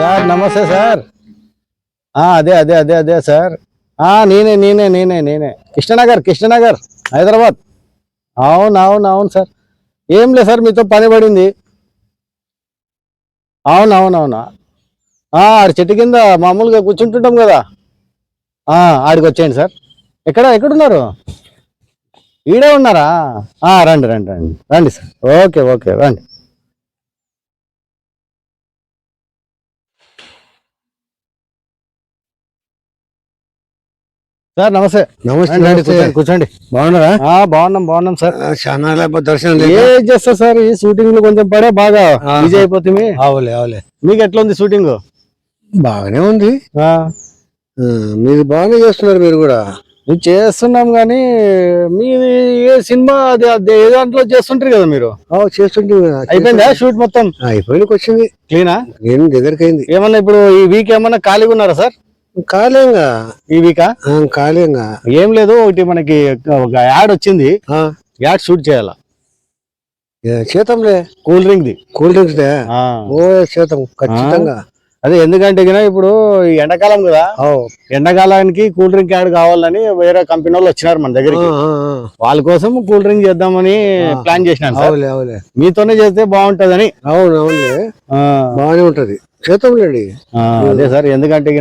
Sir నమస్తే sir. ఆ, అదే అదే అదే అదే సార్. నేనే నేనే నేనే నేనే. కృష్ణనగర్ కృష్ణనగర్ హైదరాబాద్. అవును అవును అవును సార్. ఏం లేదు సార్ మీతో పని పడింది. అవును అవును ఆడ చెట్టు కింద మామూలుగా కూర్చుంటుంటాం కదా. ఆడికి వచ్చేయండి సార్. ఎక్కడ ఎక్కడున్నారు? ఈడే ఉన్నారా? ఆ, రండి రండి రండి. రండి సార్. ఓకే ఓకే రండి. సార్ నమస్తే. నమస్తే కూర్చోండి, బాగున్నారా? బాగున్నాం బాగున్నాం సార్. చాలా దర్శనం? ఏం చేస్తా సార్? ఈ షూటింగ్లో కొంచెం పడే బాగా. బిజీ అయిపోతుంది అవులే అవులే. మీకు ఎట్లా ఉంది షూటింగ్? బాగానే ఉంది. మీరు బాగానే చేస్తున్నారు మీరు కూడా. మేము చేస్తున్నాం కానీ మీది ఏ సినిమా అది ఏ దాంట్లో చేస్తుంటారు కదా మీరు? చేస్తుంటే అయిపోయిందా షూట్ మొత్తం? అయిపోయినకి వచ్చింది క్లీనా? నేను దగ్గరికి అయింది ఏమన్నా ఇప్పుడు ఈ వీక్ ఏమన్నా ఖాళీగా ఉన్నారా సార్? కాలేంగా ఈ వీకా? కాలేంగా ఏం లేదు ఒకటి మనకి ఒక యాడ్ వచ్చింది. ఆ, యాడ్ షూట్ చేయాలా? చేద్దాంలే. Cool drink the cool drinks they ఓ చేద్దాం ఖచ్చితంగా. అదే ఎందుకంటే ఇప్పుడు ఎండాకాలం కదా. ఎండాకాలానికి కూల్ డ్రింక్ యాడ్ కావాలని వేరే కంపెనీ వాళ్ళు వచ్చినారు మన దగ్గరికి. వాళ్ళ కోసం కూల్ డ్రింక్ చేద్దామని. ప్లాన్ చేసినాను మీతోనే చేస్తే బాగుంటదని. బాగానే ఉంటది. అదే సార్ ఎందుకంటే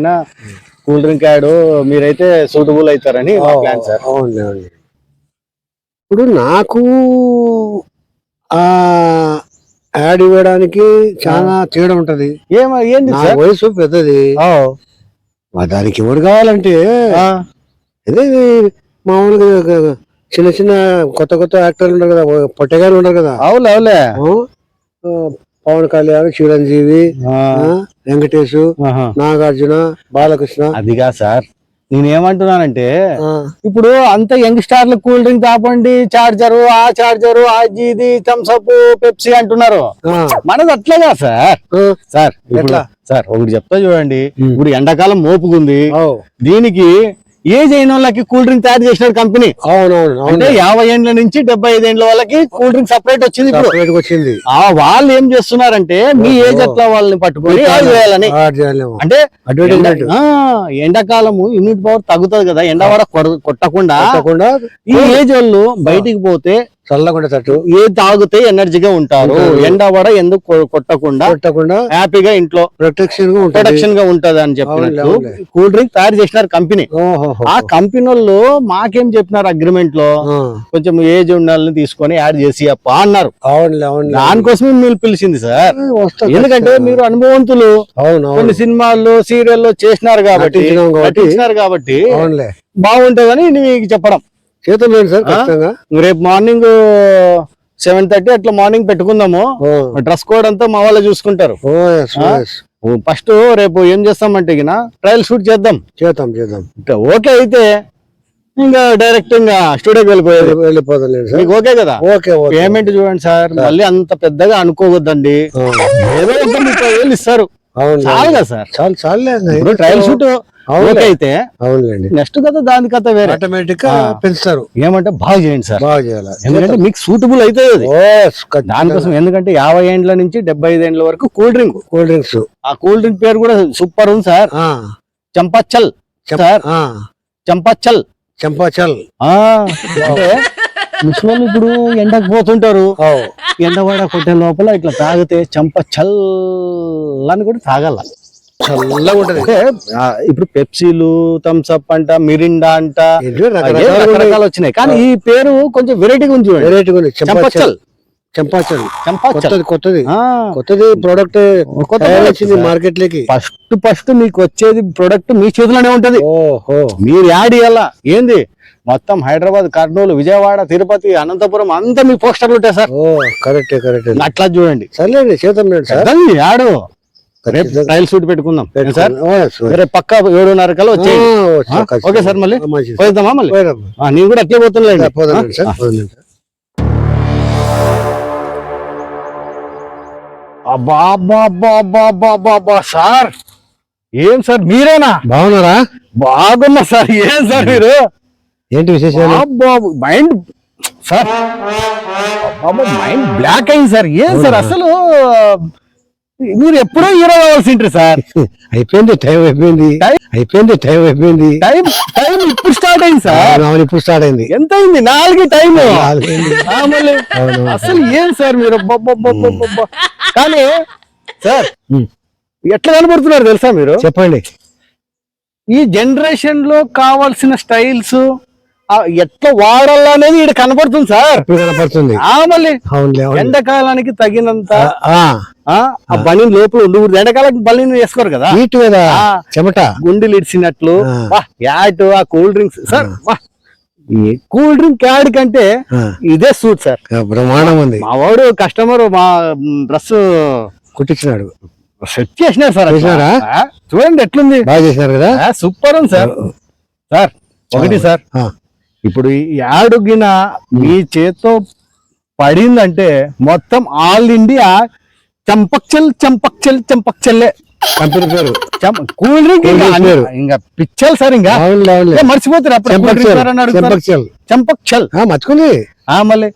కూల్ డ్రింక్ యాడ్ మీరైతే సూటబుల్ అవుతారని ప్లాన్ సార్. ఇప్పుడు నాకు ఆ యాడ్ ఇవ్వడానికి చాలా తేడా ఉంటది. ఏమ ఏంది నా సార్? వయసు పెద్దది. దానికి ఎవరు కావాలంటే ఆ, అదే మామూలుగా ఒక చిన్న చిన్న కొత్త కొత్త యాక్టర్లు ఉన్నారు కదా పొట్టగారు ఉన్నారు కదా. అవులే అవులే ఆ, ఆ, పవన్ కళ్యాణ్ చిరంజీవి ఆ, ఆ, వెంకటేష్ ఆహా. నాగార్జున బాలకృష్ణ. అదిగా సార్. నేనేమంటున్నానంటే ఇప్పుడు అంత యంగ్ స్టార్లు కూల్ డ్రింక్ తాపండి చార్జరు ఆ చార్జరు ఆ ఇది థమ్స్అప్ పెప్సీ అంటున్నారు. మనది అట్లాగా సార్. సార్? సార్ ఒకటి చెప్తా చూడండి. ఇప్పుడు ఎండాకాలం మోపుకుంది. దీనికి ఏజ్ అయిన వాళ్ళకి కూల్ డ్రింక్ తయారు చేసిన కంపెనీ. అవునవును అంటే యాభై ఏండ్ల నుంచి డెబ్బై ఐదు ఏండ్ల వాళ్ళకి కూల్ డ్రింక్ సపరేట్ వచ్చింది ఇప్పుడు. వచ్చింది. ఆ వాళ్ళు ఏం చేస్తున్నారంటే మీ. ఏజ్ అట్లా వాళ్ళని పట్టుకొని చేయాలని. అంటే ఎండ- ఎండాకాలము ఇమ్యూనిటీ పవర్ తగ్గుతుంది కదా ఎండవాడ కొడ- కొట్టకుండా ఈ ఏజ్ వాళ్ళు బయటికి పోతే చల్లకుండా తట్టు ఏ తాగితే ఎనర్జీగా ఉంటారు. ఉంటారు. ఎండవాడ ఎందుకు కొట్టకుండా కొట్టకుండా హ్యాపీగా ఇంట్లో ప్రొటెక్షన్గా ఉంటుంది. ప్రొడక్షన్గా ఉంటది అని చెప్పినట్టు కూల్ డ్రింక్ తయారు చేసినారు కంపెనీ. ఆ కంపెనీ వాళ్ళు మాకేం చెప్పినారు అగ్రిమెంట్లో కొంచెం ఏజ్ వాళ్ళని తీసుకొని యాడ్ చేసి అప్ప అన్నారు. దానికోసమే మీరు పిలిచింది సార్. ఎందుకంటే మీరు అనుభవంతులు కొన్ని సినిమాల్లో సీరియల్లో చేసినారు కాబట్టి కాబట్టి. బాగుంటదని మీకు చెప్పడం. చేద్దాం లేదు సార్? ఖచ్చితంగా. రేపు మార్నింగ్ సెవెన్ థర్టీ అట్లా మార్నింగ్ పెట్టుకుందాము. డ్రెస్ కోడ్ అంతా మా వాళ్ళు చూసుకుంటారు. ఫస్ట్ రేపు ఏం చేస్తామంటే ట్రయల్ షూట్ చేద్దాం. చేద్దాం చేద్దాం. ఓకే అయితే ఇంకా డైరెక్ట్ ఇంకా స్టూడియోకి లేదు సార్. ఓకే కదా? ఓకే పేమెంట్ చూడండి సార్. మళ్ళీ అంత పెద్దగా అనుకోవద్దండి. ఏదో ఒక ముప్పై వేలు ఇస్తారు. అవును చాలు కదా సార్. చాలు చాలే ఇప్పుడు ట్రయల్ షూట్. ఓకే అయితే అవునులేండి. నెక్స్ట్ కథ దాని కథ వేరే. ఆటోమేటిక్గా. పెంచుతారు. ఏమంటే బాగా చేయండి సార్. బాగా చేయాలి. ఎందుకంటే మీకు సూటబుల్ అవుతుంది దానికోసం ఎందుకంటే యాభై ఏండ్ల నుంచి డెబ్బై ఐదు ఏండ్ల వరకు కూల్ డ్రింక్. Cool drinks. ఆ కూల్ డ్రింక్ పేరు కూడా సూపర్ ఉంది సార్. ఆ, చంపచ్చల్ చెప్- సార్. చంపాచల్ ఆ. అంటే ముసలోళ్ళు ఇప్పుడు ఎండకు పోతుంటారు. ఎండవాడ కొట్టే లోపల ఇట్లా తాగితే చంప చల్ అని కూడా తాగాల. చల్లగా ఉంటది. ఇప్పుడు పెప్సీలు థమ్స్ అప్ అంట మిరిండా అంట రకరకాలు వచ్చినాయి. కానీ ఈ పేరు కొంచెం వెరైటీగా ఉంది వెరైటీగా ఉంది. చంపాచల్ చంపాచల్ కొత్తది కొత్తది. కొత్తది ప్రోడక్ట్ వచ్చింది మార్కెట్లోకి ఫస్ట్ ఫస్ట్ మీకు వచ్చేది ప్రొడక్ట్ మీ చేతిలోనే ఉంటది. ఓహో. మీరు యాడ్ ఇయ్యాలా? ఏంది? మొత్తం హైదరాబాద్ కర్నూలు విజయవాడ తిరుపతి అనంతపురం అంతా మీ పోస్టర్లు ఉంటాయి సార్. Correct correct. అట్లా చూడండి. సర్లేండి చేద్దాం పెద్దది యాడు రేపు. ట్రయల్ షూట్ పెట్టుకుందాం. సార్. రేపు పక్క ఏడున్నర కల్లా వచ్చేయండి. ఓకే సార్ మళ్ళీ. పోయిద్దామా మళ్ళీ? నేను కూడా అట్లే పోతున్నాండి పోదాం సార్ పోదాం సార్. అబ్బా అబ్బా అబ్బా అబ్బా అబ్బా అబ్బా అబ్బా సార్. ఏం సార్ మీరేనా? బాగున్నారా? బాగున్నా సార్ ఏం సార్ మీరు? ఏంటి విశేషాలు? అబ్బా మైండ్ సార్ అబ్బా మైండ్ బ్లాక్ అయింది సార్. ఏం సార్ అసలు మీరు ఎప్పుడో హీరో కావాల్సింటారు సార్. అయిపోయింది టైం అయిపోయింది? అయిపోయింది టైం అయిపోయింది. టైం టైం ఇప్పుడు స్టార్ట్ అయింది సార్. అవును, ఇప్పుడు స్టార్ట్ అయింది. ఎంత అయింది? నాలుగు టైం. అసలు ఏం సార్ మీరు. కానీ సార్. ఎట్లా కనబడుతున్నారు తెలుసా మీరు? చెప్పండి. ఈ జనరేషన్లో కావాల్సిన స్టైల్స్ ఎట్లా వాడాలా అనేది ఇక్కడ కనబడుతుంది సార్. కనపడుతుంది? ఆ మళ్ళీ. ఎండాకాలానికి తగినంత ఆ, బనీన్ లోపల ఉండకూడదు. ఎండాకాలానికి బనీన్ వేసుకోరు కదా. కదా. చెమట. గుండెలు ఇడిచినట్లు యాడ్ ఆ cool drinks. Sir cool drink ad కంటే ఇదే సూట్ సార్. బ్రహ్మాండం ఉంది. మా వాడు కస్టమర్ మా డ్రెస్ కుట్టించినాడు. సెట్ చేసినారు సార్. చేసినారా? చూడండి ఎట్లుంది. బాగా చేసినారు కదా? సూపర్ ఉంది సార్. సార్ ఒకటి సార్. ఇప్పుడు ఈ యాడ్ గిన మీ చేత్తో పడిందంటే మొత్తం ఆల్ ఇండియా చంపక్చల్ చంపక్చల్ చంపక్చల్లే కంపెనీ పేరు కూల్ డ్రింక్. ఇంకా పిచ్చల్ సార్ ఇంకా. మర్చిపోతారు అప్పుడు చెంపక్చల్ మళ్ళీ.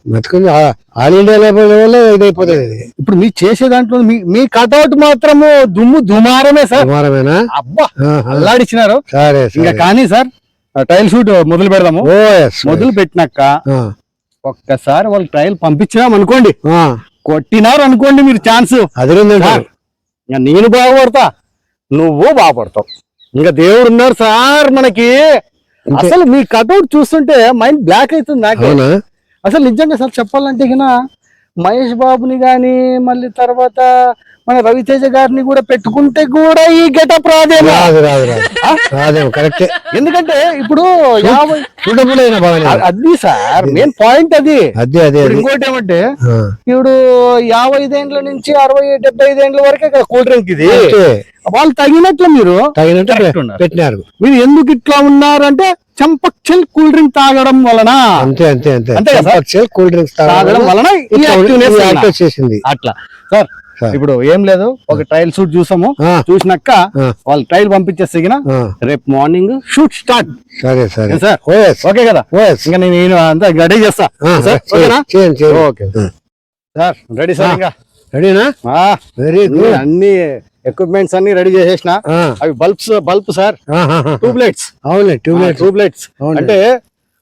ఆ- ఆల్ ఇండియా లెవెల్ ఇదైపోతుంది ఇప్పుడు మీరు చేసే దాంట్లో మీ మీ కటౌట్ మాత్రము దుమ్ము దుమారమే సార్. అబ్బా. అల్లాడిచ్చినారు. సరే. ఇంకా కానీ సార్ టైల్ షూట్ మొదలు పెడదాము. మొదలు పెట్టినాక ఒక్కసారి వాళ్ళు ట్రయల్ పంపించినాం అనుకోండి. కొట్టినారు అనుకోండి మీరు ఛాన్స్ నేను బాగుపడతా. నువ్వు బాగుపడతావు. ఇంకా దేవుడు ఉన్నారు సార్ మనకి. అసలు మీ కటౌట్ చూస్తుంటే మైండ్ బ్లాక్ అవుతుంది నాకే. అసలు నిజంగా సార్ చెప్పాలంటే మహేష్ బాబుని గాని మళ్ళీ తర్వాత మన రవితేజ గారిని కూడా పెట్టుకుంటే కూడా ఈ గెటప్ రాదేమో. రాదు రాదు రాదు. రాదేమో కరెక్టే. ఎందుకంటే ఇప్పుడు యాభై అయినా అది సార్ మెయిన్ పాయింట్ అది. అదే అదే ఇంకోటి ఏమంటే ఇప్పుడు యాభై ఐదేండ్ల నుంచి అరవై డెబ్బై ఐదేండ్ల వరకే కదా కూల్ డ్రింక్ ఇది. వాళ్ళు తగినట్లు మీరు తగినట్టు. పెట్టినారు. మీరు ఎందుకు ఇట్లా ఉన్నారంటే చంపక్చల్ కూల్ డ్రింక్ తాగడం వలన. అంతే అంతే అంతే. అంతే కూల్ డ్రింక్స్ తాగడం వలన వచ్చేసింది. అట్లా. సార్. ఇప్పుడు ఏం లేదు ఒక ట్రయల్ షూట్ చూసాము. చూసినాక. వాళ్ళు ట్రయల్ ఆ, రేపు మార్నింగ్ షూట్ స్టార్ట్ సరే సరే. సార్? ఓకే కదా? ఇంకా నేను అంతా రెడీ చేస్తా. ఓకే. Sir ready sir. ఇంకా? రెడీనా? Very good. అన్ని ఎక్విప్మెంట్స్ అన్ని రెడీ చేసేసిన. అవి bulbs bulb sir. Tube lights tubelight tube lights. అంటే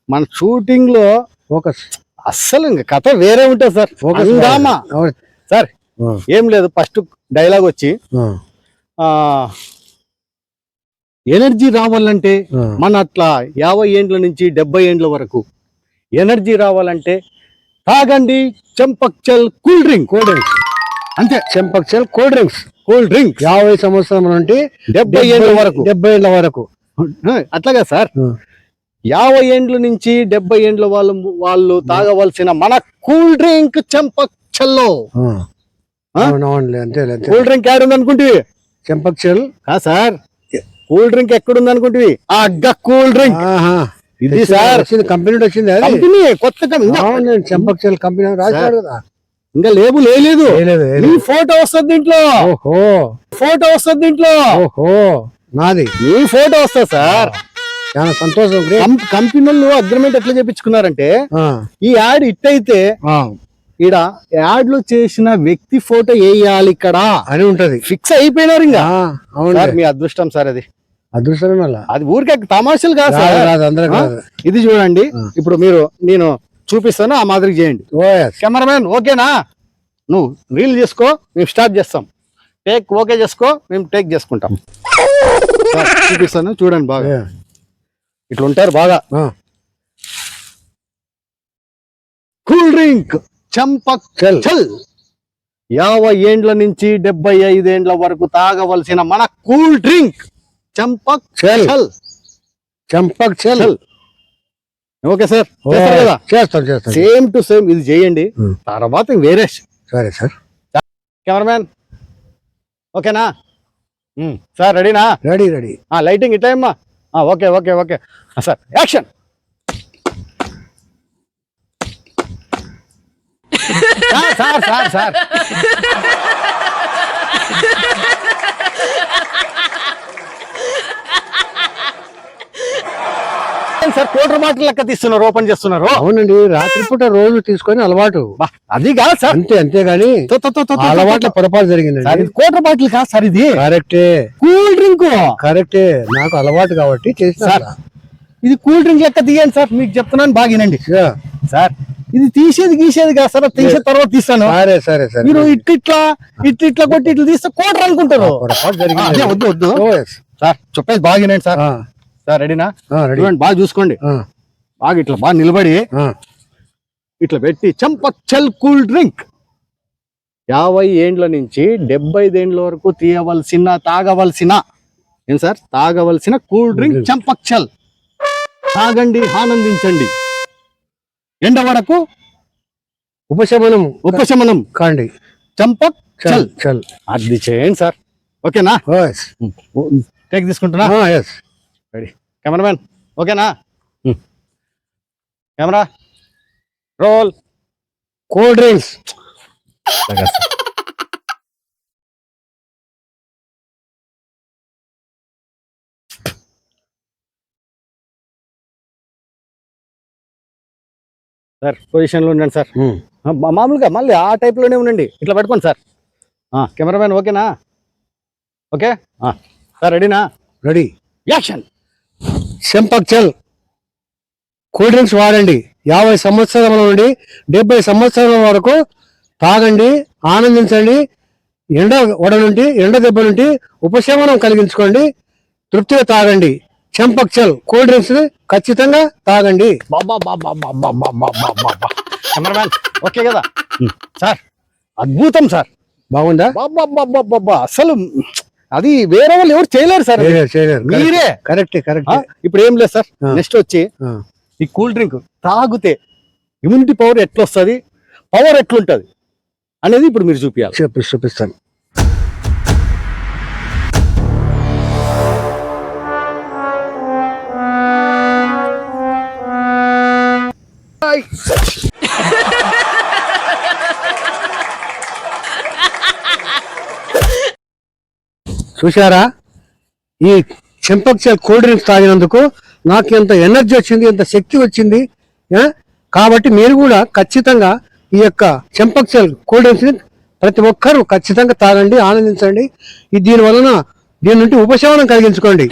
మన షూటింగ్లో ఫోకస్ అస్సలు ఇంకా కథ వేరే ఉంటుంది సార్. హంగామా. సార్ ఏం లేదు ఫస్ట్ డైలాగ్ వచ్చి ఎనర్జీ రావాలంటే. మన అట్లా యాభై ఏండ్ల నుంచి డెబ్బై ఏండ్ల వరకు ఎనర్జీ రావాలంటే తాగండి Champakchal cool drink. Cool drinks. అంతే. Champakchal cool drinks. Cool drink. యాభై సంవత్సరం నుండి డెబ్బై ఏండ్ల వరకు. డెబ్బై ఏళ్ళ వరకు. అట్లాగా సార్? యాభై ఏండ్ల నుంచి డెబ్బై ఏండ్ల వాళ్ళు వాళ్ళు తాగవలసిన మన కూల్ డ్రింక్ అంతే కూల్ డ్రింక్ యాడ్ అనుకుంటే చెంపక్చల్ కా సార్? కూల్ డ్రింక్ ఎక్కడుంది అనుకుంటే ఆ అగ్గ కూల్ డ్రింక్. ఇది సార్. కంపెనీ వచ్చింది కంపెనీ కొత్త కంపెనీ. అవును చెంపక్చల్ కంపెనీ రాశాడు కదా. ఇంకా లేబుల్ లేదు వేయలేదు, నీ. ఫోటో వస్తుంది దీంట్లో. ఓహో. ఫోటో వస్తుంది దీంట్లో. ఓహో. నాది. నీ ఫోటో వస్తుంది సార్. చాలా సంతోషం కంపెనీలు అగ్రిమెంట్ ఎట్లా చేపించుకున్నారంటే ఈ యాడ్ ఇట్ అయితే ఈడ యాడ్లో చేసిన వ్యక్తి ఫోటో వేయాలి ఇక్కడ. అని ఉంటది. ఫిక్స్ అయిపోయినారు ఇంకా. అవును మీ అదృష్టం సార్ అది. అదృష్టమే మళ్ళా అది ఊరికే తమాషలు కాదు సార్. ఇది చూడండి. ఇప్పుడు మీరు నేను చూపిస్తాను ఆ మాదిరి చేయండి. కెమెరామెన్ ఓకేనా? నువ్వు రీల్ చేసుకో మేము స్టార్ట్ చేస్తాం. టేక్ ఓకే చేసుకో మేము టేక్ చేసుకుంటాం. చూపిస్తాను చూడండి బాగా. ఇట్లా ఉంటారు బాగా. కూల్ డ్రింక్ చంపక్ చల్. యాభై ఏండ్ల నుంచి డెబ్బై ఐదేండ్ల వరకు తాగవలసిన మన కూల్ డ్రింక్ చంపక్ చల్. చల్. చంపక్ చల్. Okay sir. చేస్తాం చేస్తాం సేమ్ టు సేమ్ ఇది చేయండి. తర్వాత వేరే సరే సార్. కెమెరామ్యాన్. ఓకేనా. సార్ రెడీనా? Ready ready. ఆ లైటింగ్ ఇట్లా అమ్మా ఆ, okay okay okay. Sir action! Sir sir sir. Sir quarter bottle లెక్క తీస్తున్నారు ఓపెన్ చేస్తున్నారు. అవునండి రాత్రిపూట రోజు తీసుకొని అలవాటు. అది కాదు సార్. అంతే అంతేగాని తో, తో, తో, తో, తో, ఆ అలవాట్ల. పొరపాటు జరిగిందండి. కోటర్ బాటిల్ కాదు సార్ ఇది. కరెక్టే. Cool drink. కరెక్టే. నాకు అలవాటు కాబట్టి చేసిన సార్ ఇది కూల్ డ్రింక్ లెక్క తీయండి సార్ మీకు చెప్తున్నాను బాగినండి సార్ ఇది తీసేది గీసేది కాదు సార్ తీసే తర్వాత తీస్తాను. సరే సరే సరే. మీరు ఇట్లా ఇట్లా ఇట్లా ఇట్లా కొట్టి ఇట్లా తీస్తే కోటర్ అనుకుంటారు. వద్దు వద్దు. సార్ చెప్పేది బాగినండి సార్. సార్ రెడీనా? చూడండి బాగా చూసుకోండి. బాగా ఇట్లా బాగా నిలబడి. ఇట్లా పెట్టి చంపచ్చల్ కూల్ డ్రింక్. యాభై ఏండ్ల నుంచి డెబ్బై ఏండ్ల వరకు తీయవలసిన తాగవలసిన ఏం సార్? తాగవలసిన కూల్ డ్రింక్ చంపచ్చల్ తాగండి ఆనందించండి. ఎండ వరకు ఉపశమనం. ఉపశమనం. కాండి. చంపక్ చల్ చల్. చల్. అది చేయండి సార్. ఓకేనా? టేక్ తీసుకుంటున్నా? రెడీ కెమెరామెన్ ఓకేనా camera roll cool drinks sir పొజిషన్లో ఉండండి సార్ మా- మామూలుగా మళ్ళీ ఆ టైప్లోనే ఉండండి. ఇట్లా పట్టుకోండి సార్ కెమెరామెన్ ఓకేనా ఓకే సార్ రెడీనా ready action Champak Chal cool drinks వాడండి యాభై సంవత్సరాల నుండి డెబ్బై సంవత్సరాల వరకు తాగండి ఆనందించండి ఎండ వడ నుండి ఎండ దెబ్బ నుండి ఉపశమనం కలిగించుకోండి తృప్తిగా తాగండి చెంపక్ చల్ కూల్ డ్రింక్స్ ఖచ్చితంగా తాగండి ఓకే కదా సార్ అద్భుతం సార్ బాగుందా అసలు అది వేరే వాళ్ళు ఎవరు చేయలేరు సార్. చేయలేరు. మీరే కరెక్టే కరెక్టే ఇప్పుడు ఏం లేదు సార్. నెక్స్ట్ వచ్చి. ఈ కూల్ డ్రింక్ తాగితే ఇమ్యూనిటీ పవర్ ఎట్లా వస్తుంది పవర్ ఎట్లుంటది అనేది ఇప్పుడు మీరు చూపించాలి చెప్పి చూపిస్తాను చూశారా? ఈ చెంపక్ష కూల్ డ్రింక్స్ తాగినందుకు నాకు ఎంత ఎనర్జీ వచ్చింది ఎంత శక్తి వచ్చింది కాబట్టి మీరు కూడా ఖచ్చితంగా ఈ యొక్క చెంపక్షల్ కూల్ డ్రింక్స్ని ప్రతి ఒక్కరూ ఖచ్చితంగా తాగండి ఆనందించండి. దీని వలన దీని నుండి ఉపశమనం కలిగించుకోండి.